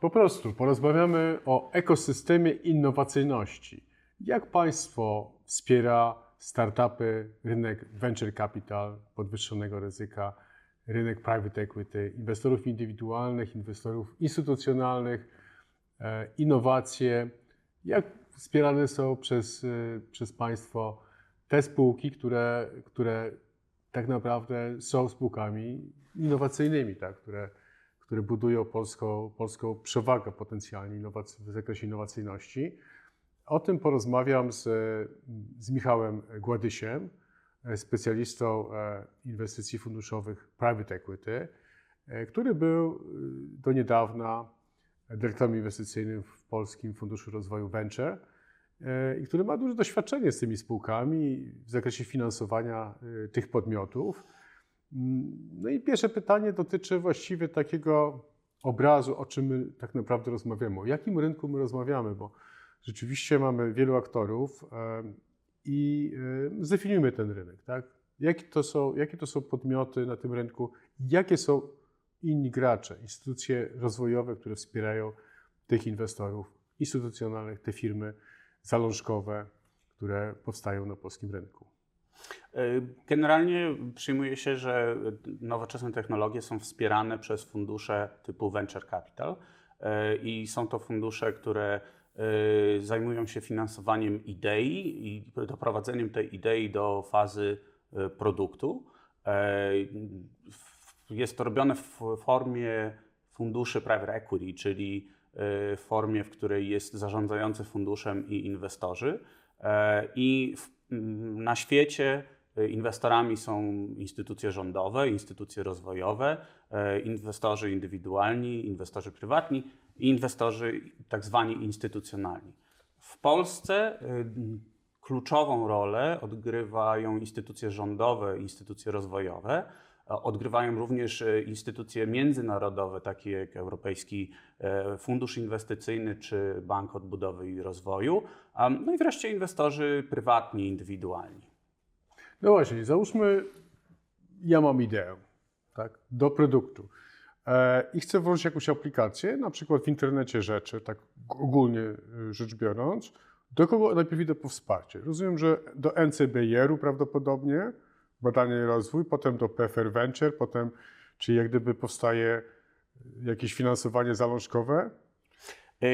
Po prostu porozmawiamy o ekosystemie innowacyjności. Jak państwo wspiera startupy, rynek venture capital, podwyższonego ryzyka, rynek private equity, inwestorów indywidualnych, inwestorów instytucjonalnych, e, innowacje? Jak wspierane są przez, e, przez państwo te spółki, które, które tak naprawdę są spółkami innowacyjnymi, tak? które, które budują polską, polską przewagę potencjalnie w zakresie innowacyjności. O tym porozmawiam z, z Michałem Gładysiem, e, specjalistą e, inwestycji funduszowych private equity, e, który był do niedawna dyrektorem inwestycyjnym w Polskim Funduszu Rozwoju Venture i który ma duże doświadczenie z tymi spółkami w zakresie finansowania tych podmiotów. Mm, No i pierwsze pytanie dotyczy właściwie takiego obrazu, o czym my tak naprawdę rozmawiamy. O jakim rynku my rozmawiamy, bo rzeczywiście mamy wielu aktorów i zdefiniujmy ten rynek. Tak? Jakie, to są, jakie to są podmioty na tym rynku, jakie są inni gracze, instytucje rozwojowe, które wspierają tych inwestorów instytucjonalnych, te firmy zalążkowe, które powstają na polskim rynku. Y, Generalnie przyjmuje się, że nowoczesne technologie są wspierane przez fundusze typu venture capital y, i są to fundusze, które y, zajmują się finansowaniem idei i doprowadzeniem tej idei do fazy produktu. Jest to robione w formie funduszy private equity, czyli w formie, w której jest zarządzający funduszem i inwestorzy. E, I na świecie y, inwestorami są instytucje rządowe, instytucje rozwojowe, e, inwestorzy indywidualni, inwestorzy prywatni i inwestorzy tak zwani instytucjonalni. W Polsce y, kluczową rolę odgrywają instytucje rządowe, instytucje rozwojowe. Odgrywają również e, instytucje międzynarodowe, takie jak Europejski e, Fundusz Inwestycyjny czy Bank Odbudowy i Rozwoju. No i wreszcie inwestorzy prywatni, indywidualni. No właśnie, załóżmy, ja mam ideę tak, do produktu e, i chcę włożyć jakąś aplikację, na przykład w internecie rzeczy, tak ogólnie rzecz biorąc. Do kogo najpierw idę po wsparcie? Rozumiem, że do NCBR-u prawdopodobnie, badanie i rozwój, potem do PFR Venture, potem, czyli jak gdyby powstaje jakieś finansowanie zalążkowe,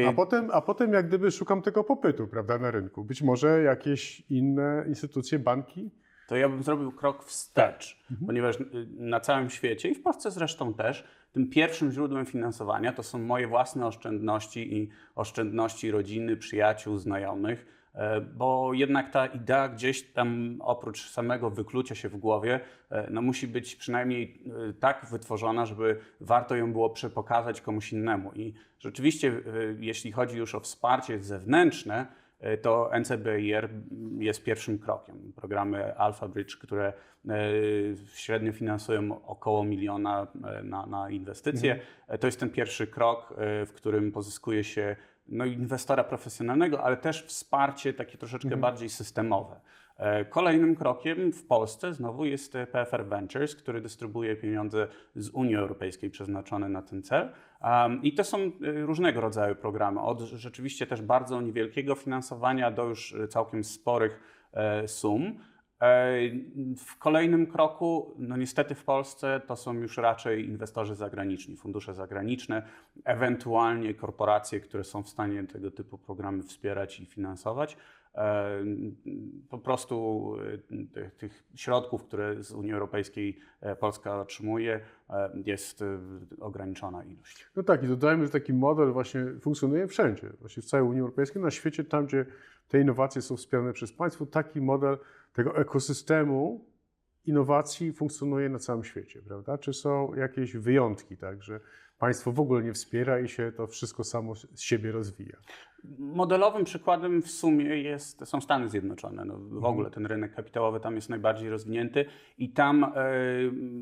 a potem, a potem jak gdyby szukam tego popytu, prawda, na rynku. Być może jakieś inne instytucje, banki, to ja bym zrobił krok wstecz, ponieważ y, na całym świecie i w Polsce zresztą też, tym pierwszym źródłem finansowania to są moje własne oszczędności i oszczędności rodziny, przyjaciół, znajomych, bo jednak ta idea gdzieś tam oprócz samego wyklucia się w głowie, e, no musi być przynajmniej e, tak wytworzona, żeby warto ją było przepokazać komuś innemu. I rzeczywiście, e, jeśli chodzi już o wsparcie zewnętrzne, E, to NCBIR jest pierwszym krokiem. Programy Alpha Bridge, które e, średnio finansują około miliona e, na, na inwestycje, e, to jest ten pierwszy krok, e, w którym pozyskuje się no, inwestora profesjonalnego, ale też wsparcie takie troszeczkę bardziej systemowe. E, Kolejnym krokiem w Polsce znowu jest e, PFR Ventures, który dystrybuuje pieniądze z Unii Europejskiej przeznaczone na ten cel. Um, I to są e, różnego rodzaju programy, od rzeczywiście też bardzo niewielkiego finansowania do już całkiem sporych e, sum. E, W kolejnym kroku, no niestety w Polsce to są już raczej inwestorzy zagraniczni, fundusze zagraniczne, ewentualnie korporacje, które są w stanie tego typu programy wspierać i finansować. Po prostu tych, tych środków, które z Unii Europejskiej e, Polska otrzymuje, e, jest e, ograniczona ilość. No tak, i dodajmy, że taki model właśnie funkcjonuje wszędzie, właśnie w całej Unii Europejskiej, na świecie, tam gdzie te innowacje są wspierane przez państwo, taki model tego ekosystemu innowacji funkcjonuje na całym świecie, prawda? Czy są jakieś wyjątki, tak, że państwo w ogóle nie wspiera i się to wszystko samo z siebie rozwija? Modelowym przykładem w sumie jest, są Stany Zjednoczone. No, w ogóle ten rynek kapitałowy tam jest najbardziej rozwinięty i tam e,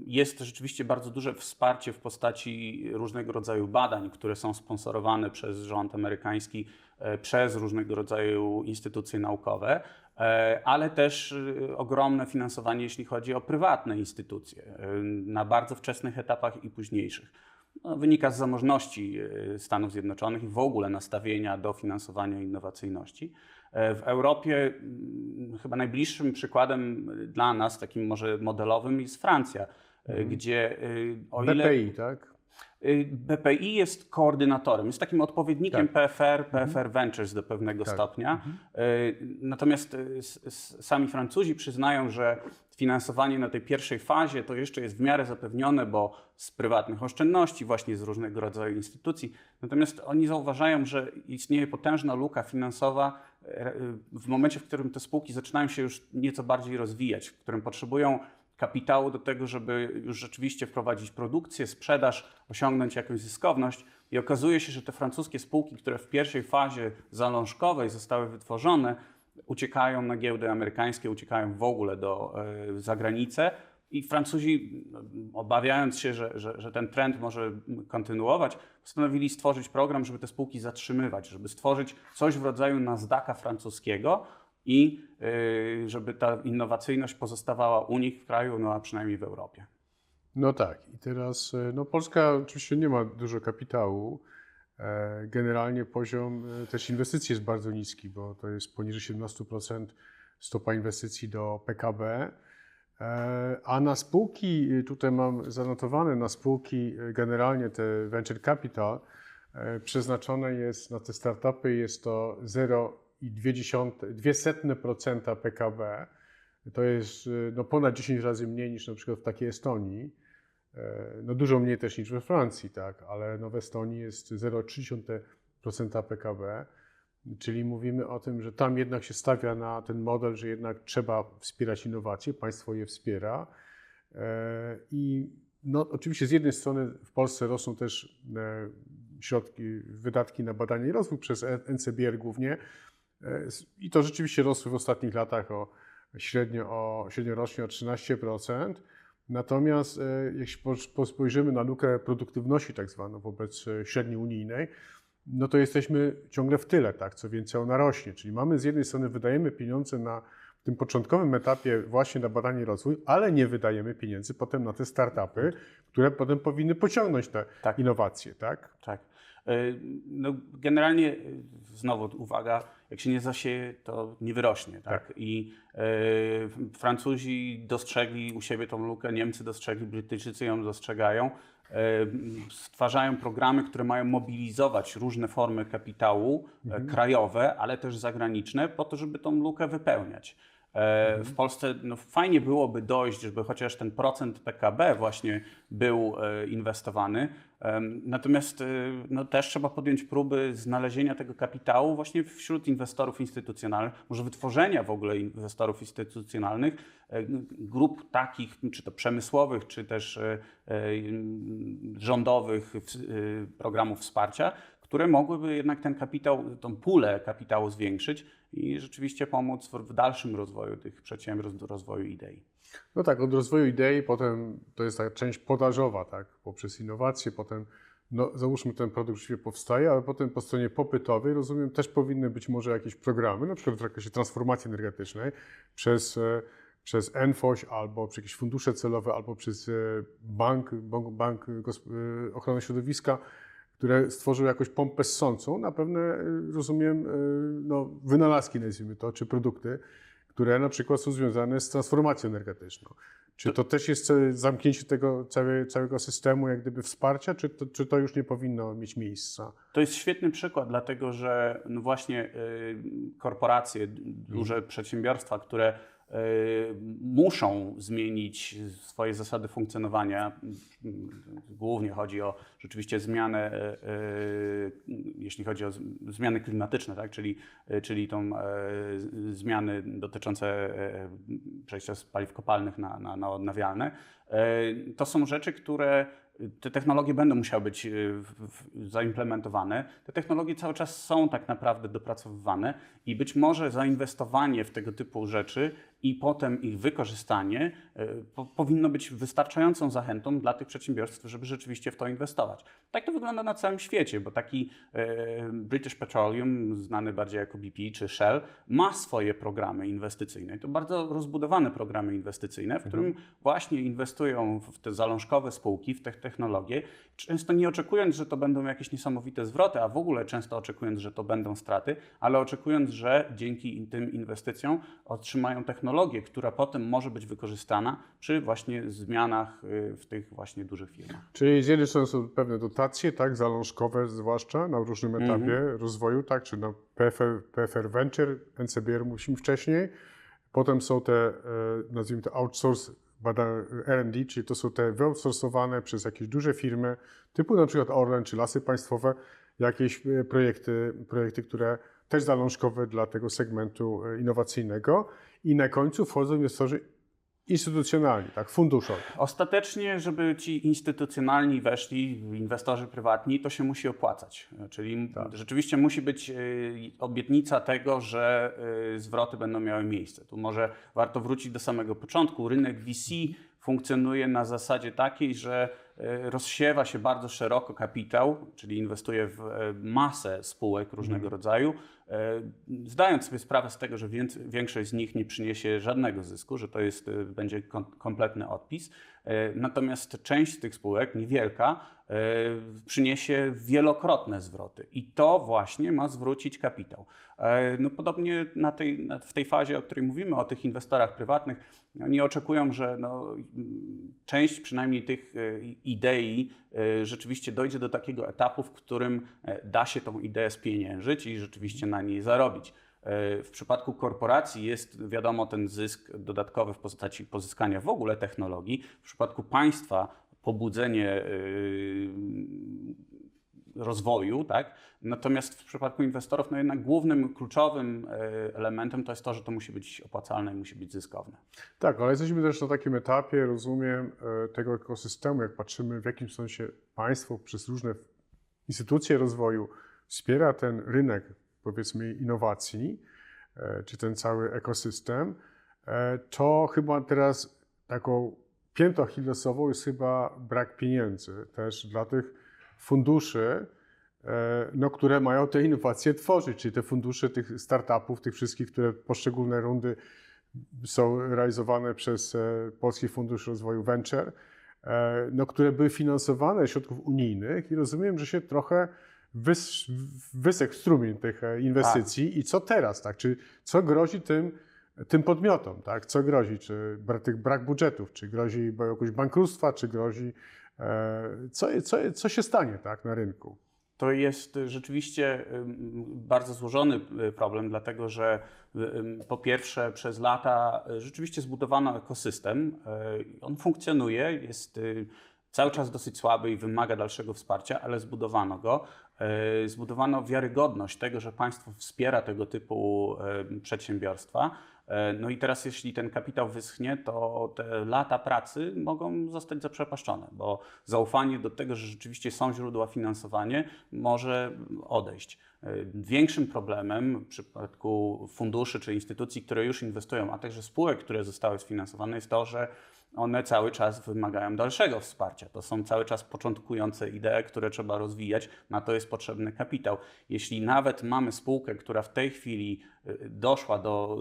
jest rzeczywiście bardzo duże wsparcie w postaci różnego rodzaju badań, które są sponsorowane przez rząd amerykański, e, przez różnego rodzaju instytucje naukowe. e, Ale też ogromne finansowanie, jeśli chodzi o prywatne instytucje, na bardzo wczesnych etapach i późniejszych. No, wynika z zamożności e, Stanów Zjednoczonych i w ogóle nastawienia do finansowania innowacyjności. E, W Europie mm, chyba najbliższym przykładem dla nas, takim może modelowym, jest Francja, e, gdzie e, o ile BPI, tak? Y, BPI jest koordynatorem, jest takim odpowiednikiem Tak. PFR, PFR Ventures do pewnego Tak. stopnia. Y, Natomiast y, sami Francuzi przyznają, że finansowanie na tej pierwszej fazie to jeszcze jest w miarę zapewnione, bo z prywatnych oszczędności, właśnie z różnego rodzaju instytucji. Natomiast oni zauważają, że istnieje potężna luka finansowa e, w momencie, w którym te spółki zaczynają się już nieco bardziej rozwijać, w którym potrzebują kapitału do tego, żeby już rzeczywiście wprowadzić produkcję, sprzedaż, osiągnąć jakąś zyskowność. I okazuje się, że te francuskie spółki, które w pierwszej fazie zalążkowej zostały wytworzone, uciekają na giełdy amerykańskie, uciekają w ogóle do e, zagranicy. I Francuzi, obawiając się, że, że, że ten trend może kontynuować, postanowili stworzyć program, żeby te spółki zatrzymywać, żeby stworzyć coś w rodzaju Nasdaqa francuskiego i y, żeby ta innowacyjność pozostawała u nich w kraju, no a przynajmniej w Europie. No tak. I teraz, e, no Polska oczywiście nie ma dużo kapitału. E, Generalnie poziom e, też inwestycji jest bardzo niski, bo to jest poniżej 17% stopa inwestycji do PKB. E, A na spółki, e, tutaj mam zanotowane, na spółki generalnie te venture capital przeznaczone jest na te startupy jest to 0,2% PKB. To jest e, no, ponad 10 razy mniej niż na przykład w takiej Estonii. E, No dużo mniej też niż we Francji, tak, ale no w Estonii jest 0,3% PKB, czyli mówimy o tym, że tam jednak się stawia na ten model, że jednak trzeba wspierać innowacje, państwo je wspiera. E, I no, oczywiście z jednej strony w Polsce rosną też e, środki, wydatki na badania i rozwój przez NCBR głównie i to rzeczywiście rosły w ostatnich latach o średnio, o, średnio rocznie o 13%. Natomiast e, jeśli po- po- spojrzymy na lukę produktywności tak zwaną wobec e, średniej unijnej, no to jesteśmy ciągle w tyle, tak? Co więcej, ona rośnie. Czyli mamy z jednej strony wydajemy pieniądze na tym początkowym etapie właśnie na badanie i rozwój, ale nie wydajemy pieniędzy potem na te startupy, które potem powinny pociągnąć te Tak. innowacje, tak? Tak. Y, No, generalnie, y, znowu uwaga, jak się nie zasieje, to nie wyrośnie. Tak? I y, Francuzi dostrzegli u siebie tą lukę, Niemcy dostrzegli, Brytyjczycy ją dostrzegają. Y, stwarzają programy, które mają mobilizować różne formy kapitału e, krajowe, ale też zagraniczne, po to, żeby tą lukę wypełniać. E, W Polsce no, fajnie byłoby dojść, żeby chociaż ten procent PKB właśnie był e, inwestowany. Natomiast e, no, też trzeba podjąć próby znalezienia tego kapitału właśnie wśród inwestorów instytucjonalnych, może wytworzenia w ogóle inwestorów instytucjonalnych, e, grup takich, czy to przemysłowych, czy też rządowych programów wsparcia, które mogłyby jednak ten kapitał, tą pulę kapitału zwiększyć i rzeczywiście pomóc w, dalszym rozwoju tych przedsiębiorstw, rozwoju idei. No tak, od rozwoju idei, potem to jest ta część podażowa, tak, poprzez innowacje, potem no, załóżmy ten produkt rzeczywiście powstaje, ale potem po stronie popytowej, rozumiem, też powinny być może jakieś programy, na przykład w zakresie transformacji energetycznej przez, e, przez NFOŚ albo przez jakieś fundusze celowe, albo przez e, bank, bank, bank e, Ochrony Środowiska, które stworzyły jakąś pompę ssącą na pewne, e, rozumiem, e, no, wynalazki, nazwijmy to, czy produkty, które na przykład są związane z transformacją energetyczną. Czy to też jest całe- zamknięcie tego całe, całego systemu, jak gdyby wsparcia, czy to, czy to już nie powinno mieć miejsca? To jest świetny przykład, dlatego że no właśnie y, korporacje, duże przedsiębiorstwa, które muszą zmienić swoje zasady funkcjonowania. Głównie chodzi o rzeczywiście zmianę, y, y, jeśli chodzi o zmiany klimatyczne, tak? czyli, y, czyli tą y, zmiany dotyczące y, przejścia z paliw kopalnych na, na, na odnawialne. Y, To są rzeczy, które te technologie będą musiały być y, zaimplementowane. Te technologie cały czas są tak naprawdę dopracowywane i być może zainwestowanie w tego typu rzeczy i potem ich wykorzystanie y, po, powinno być wystarczającą zachętą dla tych przedsiębiorstw, żeby rzeczywiście w to inwestować. Tak to wygląda na całym świecie, bo taki y, British Petroleum, znany bardziej jako BP czy Shell, ma swoje programy inwestycyjne. To bardzo rozbudowane programy inwestycyjne, w którym właśnie inwestują w te zalążkowe spółki, w te technologie, często nie oczekując, że to będą jakieś niesamowite zwroty, a w ogóle często oczekując, że to będą straty, ale oczekując, że dzięki tym inwestycjom otrzymają technologię, która potem może być wykorzystana przy właśnie zmianach y, w tych właśnie dużych firmach. Czyli z jednej strony są pewne dotacje, tak, zalążkowe zwłaszcza na różnym etapie Mhm. rozwoju, tak, czy na PFR, PFR Venture, NCBR mówiliśmy wcześniej. Potem są te, e, nazwijmy to outsource R&D, czyli to są te wyoutsourcowane przez jakieś duże firmy, typu na przykład Orlen czy Lasy Państwowe, jakieś e, projekty, projekty, które też zalążkowe dla tego segmentu e, innowacyjnego. I na końcu wchodzą inwestorzy instytucjonalni, tak, funduszowi. Ostatecznie, żeby ci instytucjonalni weszli, inwestorzy prywatni, to się musi opłacać. Czyli Tak. rzeczywiście musi być y, obietnica tego, że y, zwroty będą miały miejsce. Tu może warto wrócić do samego początku. Rynek VC funkcjonuje na zasadzie takiej, że rozsiewa się bardzo szeroko kapitał, czyli inwestuje w e, masę spółek różnego rodzaju, e, zdając sobie sprawę z tego, że większość z nich nie przyniesie żadnego zysku, że to jest, e, będzie kom- kompletny odpis. E, Natomiast część z tych spółek, niewielka, e, przyniesie wielokrotne zwroty i to właśnie ma zwrócić kapitał. E, No podobnie na tej, w tej fazie, o której mówimy, o tych inwestorach prywatnych, oni oczekują, że no, część przynajmniej tych e, idei e, rzeczywiście dojdzie do takiego etapu, w którym e, da się tą ideę spieniężyć i rzeczywiście na niej zarobić. E, W przypadku korporacji jest wiadomo ten zysk dodatkowy w postaci pozyskania w ogóle technologii. W przypadku państwa pobudzenie yy, rozwoju, tak? Natomiast w przypadku inwestorów, no jednak głównym, kluczowym e, elementem to jest to, że to musi być opłacalne i musi być zyskowne. Tak, ale jesteśmy też na takim etapie, rozumiem, e, tego ekosystemu, jak patrzymy, w jakim sensie państwo przez różne instytucje rozwoju wspiera ten rynek, powiedzmy, innowacji, e, czy ten cały ekosystem, e, to chyba teraz taką piętą achillesową jest chyba brak pieniędzy też dla tych funduszy, e, no, które mają te innowacje tworzyć, czyli te fundusze tych startupów, tych wszystkich, które poszczególne rundy są realizowane przez Polski Fundusz Rozwoju Venture, no, które były finansowane ze środków unijnych i rozumiem, że się trochę wys, strumień tych e, inwestycji i co teraz, tak? Czy co grozi tym, tym podmiotom, tak? Co grozi? Czy tych brak budżetów, czy grozi jakoś bankructwa, czy grozi e, co, co, co się stanie tak, na rynku? To jest rzeczywiście bardzo złożony y, problem, dlatego że po pierwsze przez lata rzeczywiście zbudowano ekosystem. On funkcjonuje, jest cały czas dosyć słaby i wymaga dalszego wsparcia, ale zbudowano go. Y, Zbudowano wiarygodność tego, że państwo wspiera tego typu y, przedsiębiorstwa. E, No i teraz, jeśli ten kapitał wyschnie, to te lata pracy mogą zostać zaprzepaszczone, bo zaufanie do tego, że rzeczywiście są źródła finansowania, może odejść. E, Większym problemem w przypadku funduszy czy instytucji, które już inwestują, a także spółek, które zostały sfinansowane, jest to, że one cały czas wymagają dalszego wsparcia. To są cały czas początkujące idee, które trzeba rozwijać, na to jest potrzebny kapitał. Jeśli nawet mamy spółkę, która w tej chwili doszła do,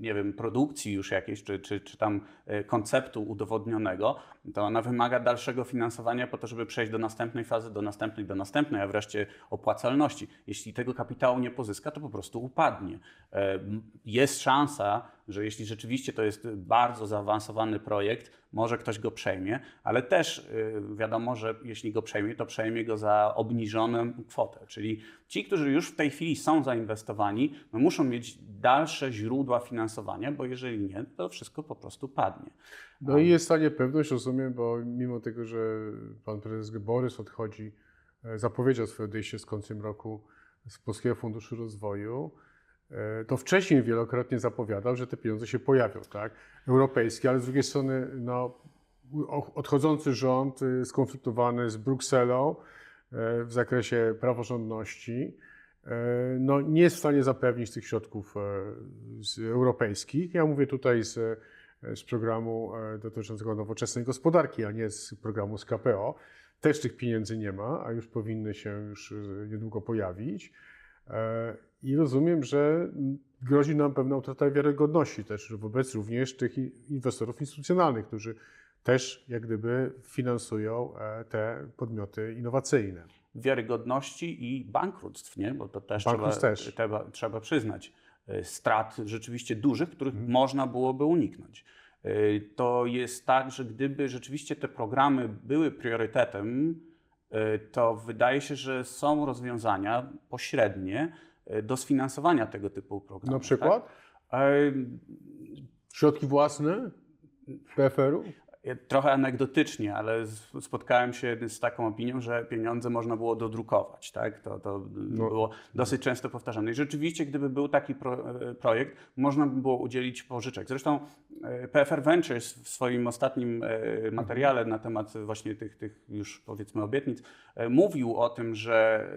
nie wiem, produkcji już jakiejś, czy, czy, czy tam y, konceptu udowodnionego, to ona wymaga dalszego finansowania po to, żeby przejść do następnej fazy, do następnej, do następnej, a wreszcie opłacalności. Jeśli tego kapitału nie pozyska, to po prostu upadnie. E, Jest szansa, że jeśli rzeczywiście to jest bardzo zaawansowany projekt, może ktoś go przejmie, ale też y, wiadomo, że jeśli go przejmie, to przejmie go za obniżoną kwotę. Czyli ci, którzy już w tej chwili są zainwestowani, no muszą mieć dalsze źródła finansowania, bo jeżeli nie, to wszystko po prostu padnie. No i jest ta niepewność, rozumiem, bo mimo tego, że pan prezes Borys odchodzi, e, zapowiedział swoje odejście z końcem roku z Polskiego Funduszu Rozwoju, to wcześniej wielokrotnie zapowiadał, że te pieniądze się pojawią, tak? Europejskie, ale z drugiej strony no, odchodzący rząd y, skonfliktowany z Brukselą e, w zakresie praworządności, e, no, nie jest w stanie zapewnić tych środków e, europejskich. Ja mówię tutaj z, e, z programu e, dotyczącego nowoczesnej gospodarki, a nie z programu z KPO. Też tych pieniędzy nie ma, a już powinny się już e, niedługo pojawić. E, I rozumiem, że grozi nam pewna utrata wiarygodności też wobec również tych inwestorów instytucjonalnych, którzy też jak gdyby finansują e, te podmioty innowacyjne. wiarygodności i bankructw, nie? bo to też, trzeba, też. Trzeba, trzeba przyznać. y, Strat rzeczywiście dużych, których Mhm. można byłoby uniknąć. To jest tak, że gdyby rzeczywiście te programy były priorytetem, to wydaje się, że są rozwiązania pośrednie y, do sfinansowania tego typu programów. Na przykład Tak? Y, środki własne PFR-u? Trochę anegdotycznie, ale spotkałem się z taką opinią, że pieniądze można było dodrukować. Tak? To, to No. było dosyć często powtarzane. I rzeczywiście, gdyby był taki pro, e, projekt, można by było udzielić pożyczek. Zresztą e, PFR Ventures w swoim ostatnim e, materiale na temat właśnie tych, tych już powiedzmy obietnic mówił o tym, że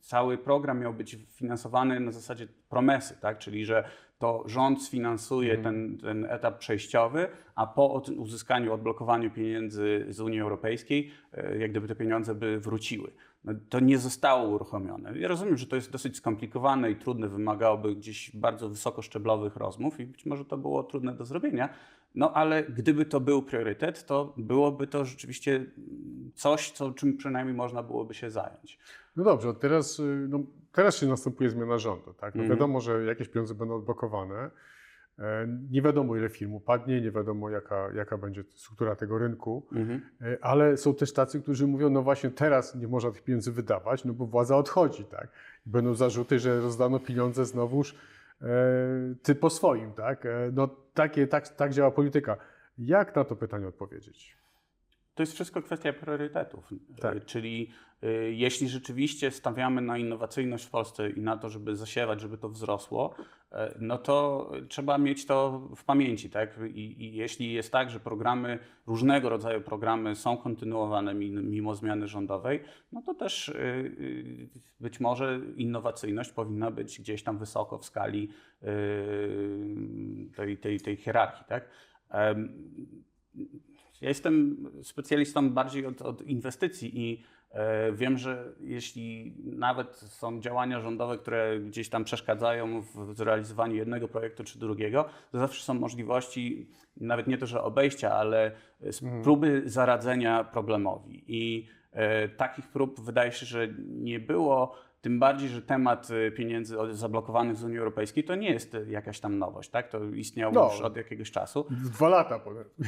cały program miał być finansowany na zasadzie promesy, tak? czyli że to rząd sfinansuje ten, ten etap przejściowy, a po uzyskaniu, odblokowaniu pieniędzy z Unii Europejskiej, e, jak gdyby te pieniądze by wróciły. No, to nie zostało uruchomione. Ja rozumiem, że to jest dosyć skomplikowane i trudne, wymagałoby gdzieś bardzo wysokoszczeblowych rozmów i być może to było trudne do zrobienia, no ale gdyby to był priorytet, to byłoby to rzeczywiście mm, coś, co, czym przynajmniej można byłoby się zająć. No dobrze, teraz, y, no, teraz się następuje zmiana rządu. Tak? No Mhm. Wiadomo, że jakieś pieniądze będą odblokowane. E, Nie wiadomo, ile firm upadnie, nie wiadomo, jaka, jaka będzie struktura tego rynku, E, ale są też tacy, którzy mówią, no właśnie teraz nie można tych pieniędzy wydawać, no bo władza odchodzi. Tak? I będą zarzuty, że rozdano pieniądze znowuż e, ty po swoim. Tak? E, No, takie, tak, tak działa polityka. Jak na to pytanie odpowiedzieć? To jest wszystko kwestia priorytetów. Tak. Czyli jeśli rzeczywiście stawiamy na innowacyjność w Polsce i na to, żeby zasiewać, żeby to wzrosło, y, no to trzeba mieć to w pamięci. Tak? I, I jeśli jest tak, że programy, różnego rodzaju programy są kontynuowane mi- mimo zmiany rządowej, no to też y, y, być może innowacyjność powinna być gdzieś tam wysoko w skali y, tej, tej, tej hierarchii. Tak? Ja jestem specjalistą bardziej od, od inwestycji i wiem, że jeśli nawet są działania rządowe, które gdzieś tam przeszkadzają w zrealizowaniu jednego projektu czy drugiego, to zawsze są możliwości, nawet nie to, że obejścia, ale z próby zaradzenia problemowi. I e, takich prób wydaje się, że nie było. Tym bardziej, że temat e, pieniędzy zablokowanych z Unii Europejskiej to nie jest e, jakaś tam nowość, tak? To istniało No. już od jakiegoś czasu. Dwa lata powiedzmy.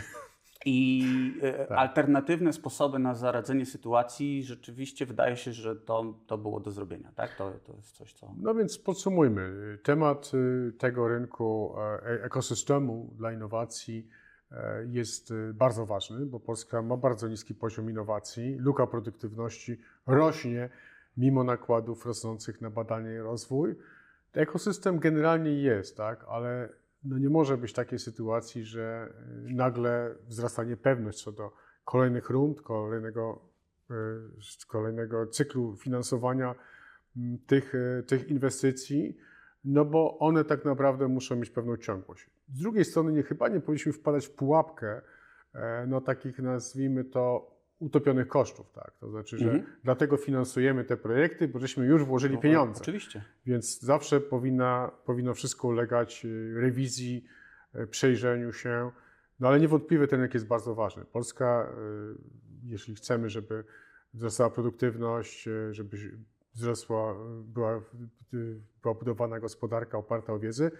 I e, Tak. alternatywne sposoby na zaradzenie sytuacji rzeczywiście wydaje się, że to, to było do zrobienia. Tak? To, to jest coś, co. No więc podsumujmy. Temat y, tego rynku e, ekosystemu dla innowacji e, jest y, bardzo ważny, bo Polska ma bardzo niski poziom innowacji. Luka produktywności rośnie mimo nakładów rosnących na badanie i rozwój. Ekosystem generalnie jest, tak, ale no nie może być takiej sytuacji, że y, nagle wzrasta niepewność co do kolejnych rund, kolejnego, y, kolejnego cyklu finansowania m, tych, e, tych inwestycji, no bo one tak naprawdę muszą mieć pewną ciągłość. Z drugiej strony nie, chyba nie powinniśmy wpadać w pułapkę e, no, takich, nazwijmy to, utopionych kosztów. Tak? To znaczy, że Mhm. dlatego finansujemy te projekty, bo żeśmy już włożyli pieniądze. Oczywiście. Więc zawsze powinna, powinno wszystko ulegać y, rewizji, y, przejrzeniu się. No ale niewątpliwie ten rynek jest bardzo ważny. Polska, y, jeśli chcemy, żeby wzrastała produktywność, żeby wzrosła, była, była budowana gospodarka oparta o wiedzę,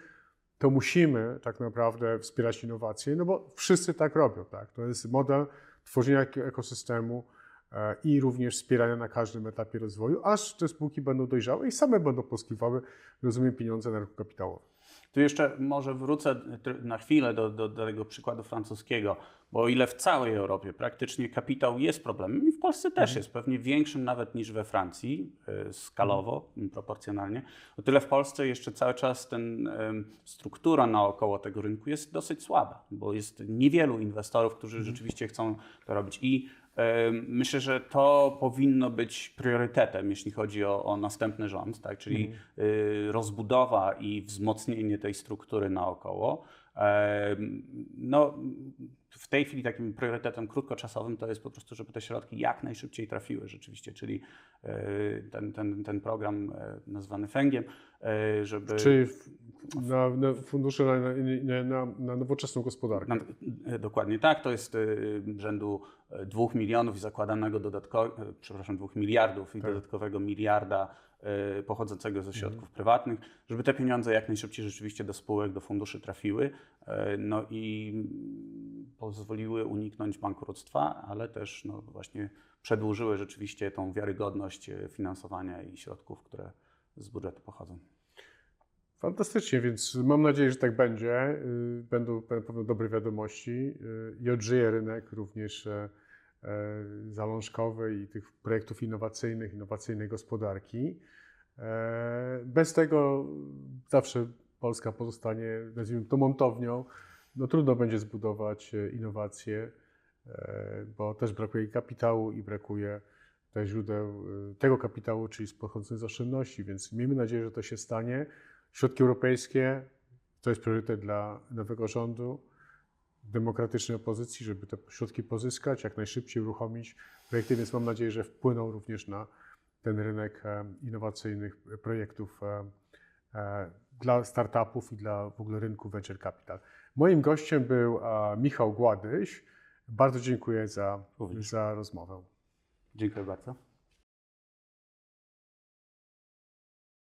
to musimy tak naprawdę wspierać innowacje, no bo wszyscy tak robią. Tak? To jest model tworzenia ek- ekosystemu, e, i również wspierania na każdym etapie rozwoju, aż te spółki będą dojrzałe i same będą poskiwały, rozumiem, pieniądze na rynku kapitałowym. Tu jeszcze może wrócę na chwilę do, do, do tego przykładu francuskiego, bo o ile w całej Europie praktycznie kapitał jest problemem i w Polsce też jest, pewnie większym nawet niż we Francji, y, skalowo, m, proporcjonalnie, o tyle w Polsce jeszcze cały czas ten struktura naokoło tego rynku jest dosyć słaba, bo jest niewielu inwestorów, którzy rzeczywiście chcą to robić. I Myślę, że to powinno być priorytetem, jeśli chodzi o, o następny rząd, tak? czyli y, rozbudowa i wzmocnienie tej struktury naokoło. No, w tej chwili takim priorytetem krótkoczasowym to jest po prostu, żeby te środki jak najszybciej trafiły rzeczywiście, czyli e, ten, ten, ten program e, nazwany Fęgiem, e, żeby... Czyli w- na, na fundusze na, na, na, nowoczesną gospodarkę. E, dokładnie tak, to jest e, rzędu 2 milionów i zakładanego dodatkowo, przepraszam, 2 miliardów i Tak. dodatkowego miliarda e, pochodzącego ze środków prywatnych, żeby te pieniądze jak najszybciej rzeczywiście do spółek, do funduszy trafiły, e, no i pozwoliły uniknąć bankructwa, ale też no właśnie przedłużyły rzeczywiście tą wiarygodność e, finansowania i środków, które z budżetu pochodzą. Fantastycznie, więc mam nadzieję, że tak będzie. Y, Będą na pewno dobre wiadomości y, i odżyje rynek również e, zalążkowy i tych projektów innowacyjnych, innowacyjnej gospodarki. E, Bez tego zawsze Polska pozostanie, nazwijmy to, montownią. No, trudno będzie zbudować e, innowacje, bo też brakuje kapitału i brakuje też źródeł tego kapitału, czyli pochodzących z oszczędności, więc miejmy nadzieję, że to się stanie. Środki europejskie to jest priorytet dla nowego rządu, demokratycznej opozycji, żeby te środki pozyskać, jak najszybciej uruchomić projekty, więc mam nadzieję, że wpłyną również na ten rynek e, innowacyjnych projektów e, e, dla startupów i dla w ogóle rynku venture capital. Moim gościem był Michał Gładyś. Bardzo dziękuję za, Również. za rozmowę. Dziękuję bardzo.